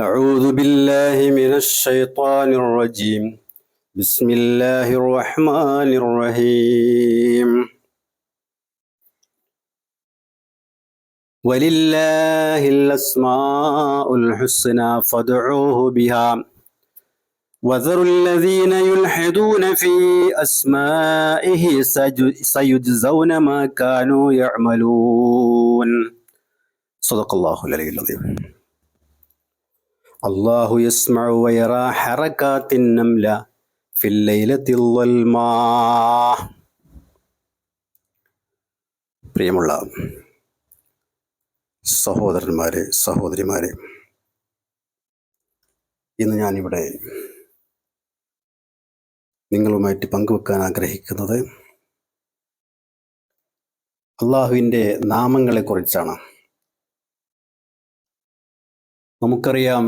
أعوذ بالله من الشيطان الرجيم. بسم الله الرحمن الرحيم. ولله الأسماء الحسنى فادعوه بها. وذروا الذين يلحدون في أسمائه سيجزون ما كانوا يعملون. صدق الله العلي العظيم. അള്ളാഹു പ്രിയമുള്ള സഹോദരന്മാരെ സഹോദരിമാരെ ഇന്ന് ഞാനിവിടെ നിങ്ങളുമായിട്ട് പങ്കുവെക്കാൻ ആഗ്രഹിക്കുന്നത് അള്ളാഹുവിന്റെ നാമങ്ങളെക്കുറിച്ചാണ്. നമുക്കറിയാം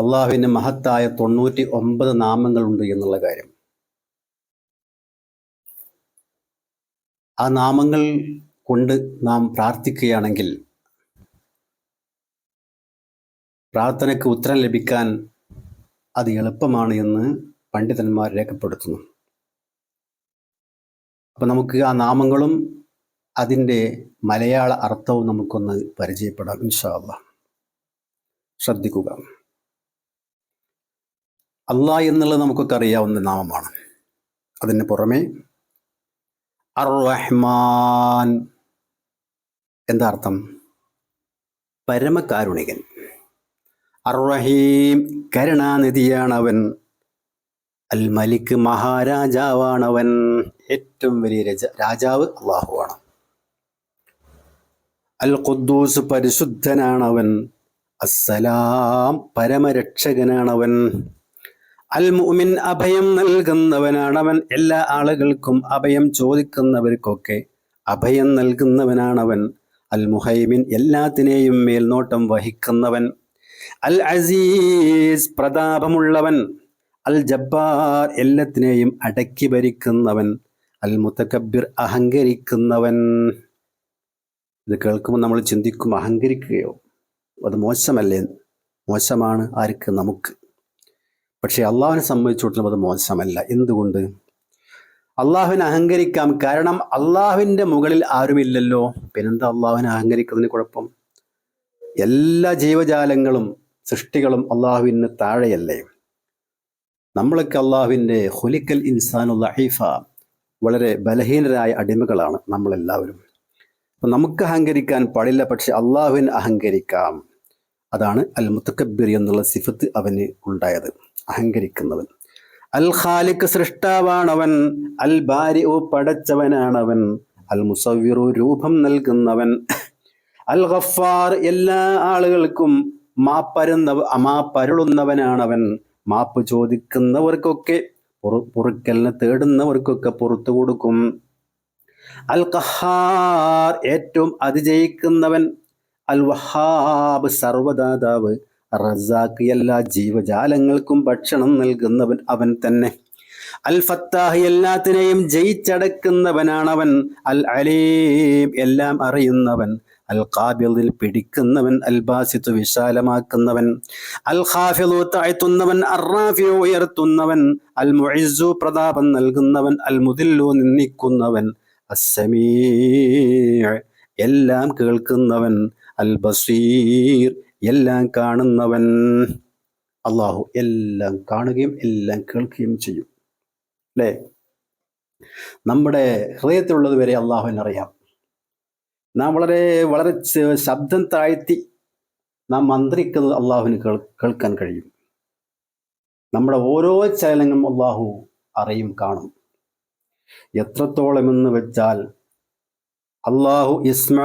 അള്ളാഹുവിന് മഹത്തായ തൊണ്ണൂറ്റി ഒമ്പത് നാമങ്ങളുണ്ട് എന്നുള്ള കാര്യം. ആ നാമങ്ങൾ കൊണ്ട് നാം പ്രാർത്ഥിക്കുകയാണെങ്കിൽ പ്രാർത്ഥനയ്ക്ക് ഉത്തരം ലഭിക്കാൻ അത് എളുപ്പമാണ് എന്ന് പണ്ഡിതന്മാർ രേഖപ്പെടുത്തുന്നു. അപ്പം നമുക്ക് ആ നാമങ്ങളും അതിന്റെ മലയാള അർത്ഥവും നമുക്കൊന്ന് പരിചയപ്പെടാം ഇൻഷാല്ല ശ്രദ്ധിക്കുക. അള്ളാ എന്നുള്ളത് നമുക്കൊക്കെ അറിയാവുന്ന നാമമാണ്. അതിന് പുറമെ അർ റഹ്മാൻ എന്താ അർത്ഥം? പരമകാരുണികൻ. അർ റഹീം കരുണാനിധിയാണവൻ. അൽ മലിക് മഹാരാജാവാണവൻ. ഏറ്റവും വലിയ രജ രാജാവ് അള്ളാഹുവാണ്. അൽ ഖുദ്ദൂസ് പരിശുദ്ധനാണവൻ. അസ്സലാം പരമരക്ഷകനാണവൻ. അൽ മുഅ്മിൻ അഭയം നൽകുന്നവനാണവൻ. എല്ലാ ആളുകൾക്കും അഭയം ചോദിക്കുന്നവർക്കൊക്കെ അഭയം നൽകുന്നവനാണവൻ. അൽ മുഹൈമിൻ എല്ലാത്തിനെയും മേൽനോട്ടം വഹിക്കുന്നവൻ. അൽ അസീസ് പ്രതാപമുള്ളവൻ. അൽ ജബ്ബാർ എല്ലാത്തിനെയും അടക്കി ഭരിക്കുന്നവൻ. അൽ മുത്തക്കബിർ അഹങ്കരിക്കുന്നവൻ. ഇത് കേൾക്കുമ്പോൾ നമ്മൾ ചിന്തിക്കും അഹങ്കരിക്കുകയോ അത് മോശമല്ലേ? മോശമാണ്. ആർക്ക്? നമുക്ക്. പക്ഷേ അള്ളാഹുവിനെ സംബന്ധിച്ചിടത്തോളം അത് മോശമല്ല. എന്തുകൊണ്ട്? അള്ളാഹുവിനെ അഹങ്കരിക്കാം. കാരണം അള്ളാഹുവിന്റെ മുകളിൽ ആരുമില്ലല്ലോ. പിന്നെന്താ അള്ളാഹുവിനെ അഹങ്കരിക്കുന്നതിന് കുഴപ്പം? എല്ലാ ജീവജാലങ്ങളും സൃഷ്ടികളും അള്ളാഹുവിന് താഴെയല്ലേ? നമ്മളൊക്കെ അള്ളാഹുവിന്റെ ഹുലിക്കൽ ഇൻസാനുള്ള ഹൈഫ വളരെ ബലഹീനരായ അടിമകളാണ് നമ്മളെല്ലാവരും. നമുക്ക് അഹങ്കരിക്കാൻ പാടില്ല പക്ഷെ അള്ളാഹുവിന് അഹങ്കരിക്കാം. അതാണ് അൽ മുത്തക്കബിർ എന്നുള്ള സിഫത്ത് അവന് ഉണ്ടായത് അഹങ്കരിക്കുന്നവൻ. അൽ ഖാലിഖ് സൃഷ്ടാവാണവൻ അൽ ബാരി ഓ പടച്ചവനാണവൻ അൽ മുസവിറു രൂപം നൽകുന്നവൻ. അൽ ഗഫാർ എല്ലാ ആളുകൾക്കും മാപ്പരുന്ന മാപ്പരുളുന്നവനാണവൻ. മാപ്പ് ചോദിക്കുന്നവർക്കൊക്കെ പൊറു പൊറുക്കലിനെ തേടുന്നവർക്കൊക്കെ പുറത്തു കൊടുക്കും. അൽ ഏറ്റവും അതിജയിക്കുന്നവൻ അൽ വഹാബ് സർവദാതാവ് റസാഖ് എല്ലാ ജീവജാലങ്ങൾക്കും ഭക്ഷണം നൽകുന്നവൻ അവൻ തന്നെ. അൽ ഫത്താഹ് എല്ലാത്തിനെയും ജയിച്ചടക്കുന്നവനാണവൻ അൽ അലീം എല്ലാം അറിയുന്നവൻ അൽ കാബിളിൽ പിടിക്കുന്നവൻ അൽ ബാസിത്ത് വിശാലമാക്കുന്നവൻ അൽ ഖാഫിദു താഴ്ത്തുന്നവൻ അറാഫിയു ഉയർത്തുന്നവൻ അൽ മുഇസ്സു പ്രതാപം നൽകുന്നവൻ അൽ മുദില്ലു നിന്ദിക്കുന്നവൻ എല്ലാം കേൾക്കുന്നവൻ അൽ ബസീർ എല്ലാം കാണുന്നവൻ അള്ളാഹു എല്ലാം കാണുകയും എല്ലാം കേൾക്കുകയും ചെയ്യും. അല്ലേ? നമ്മുടെ ഹൃദയത്തിലുള്ളത് വരെ അള്ളാഹുവിനറിയാം നാം വളരെ വളരെ ശബ്ദം താഴ്ത്തി നാം മന്ത്രിക്കുന്നത് അള്ളാഹുവിന് കേൾ കേൾക്കാൻ കഴിയും. നമ്മുടെ ഓരോ ചലനങ്ങളും അള്ളാഹു അറിയും കാണും. എത്രത്തോളം എന്ന് വെച്ചാൽ അള്ളാഹു മുറ്റിയ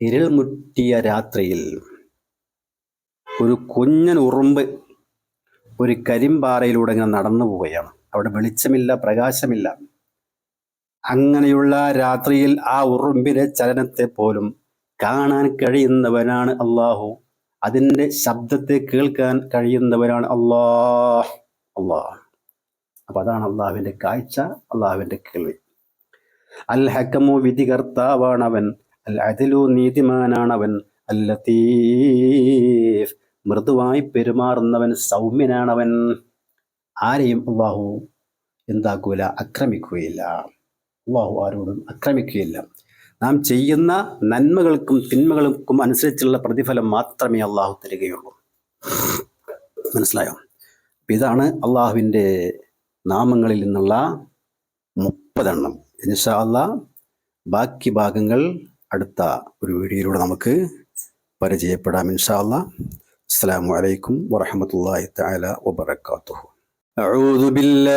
ഇരുൾ മുട്ടിയ രാത്രിയിൽ ഒരു കുഞ്ഞൻ ഉറുമ്പ് ഒരു കരിമ്പാറയിലൂടെ ഇങ്ങനെ നടന്നു പോവുകയാണ്. അവിടെ വെളിച്ചമില്ല പ്രകാശമില്ല. അങ്ങനെയുള്ള രാത്രിയിൽ ആ ഉറുമ്പിലെ ചലനത്തെ പോലും കാണാൻ കഴിയുന്നവനാണ് അള്ളാഹു അതിന്റെ ശബ്ദത്തെ കേൾക്കാൻ കഴിയുന്നവരാണ് അള്ളാഹ്. അള്ളാഹ്. അപ്പൊ അതാണ് അള്ളാഹുവിന്റെ കാഴ്ച അള്ളാഹുവിന്റെ കേൾവി. അൽ ഹക്കമു വിധികർത്താവാണവൻ അൽ അതിലു നീതിമാനാണവൻ അൽ മൃദുവായി പെരുമാറുന്നവൻ സൗമ്യനാണവൻ. ആരെയും അള്ളാഹു എന്താക്കൂല ആക്രമിക്കുകയില്ല. അള്ളാഹു ആരോടും ആക്രമിക്കുകയില്ല. നാം ചെയ്യുന്ന നന്മകൾക്കും തിന്മകൾക്കും അനുസരിച്ചുള്ള പ്രതിഫലം മാത്രമേ അള്ളാഹു തരികയുള്ളൂ. മനസ്സിലായോ? ഇതാണ് അള്ളാഹുവിന്റെ നാമങ്ങളിൽ നിന്നുള്ള മുപ്പതെണ്ണം. ഇൻഷാ അള്ളാ ബാക്കി ഭാഗങ്ങൾ അടുത്ത ഒരു വീഡിയോയിലൂടെ നമുക്ക് പരിചയപ്പെടാം ഇൻഷാ അസ്സാം വലൈക്കും വറഹമത്തല്ലാഹി താല വാത്തു അഊദു ബില്ലാ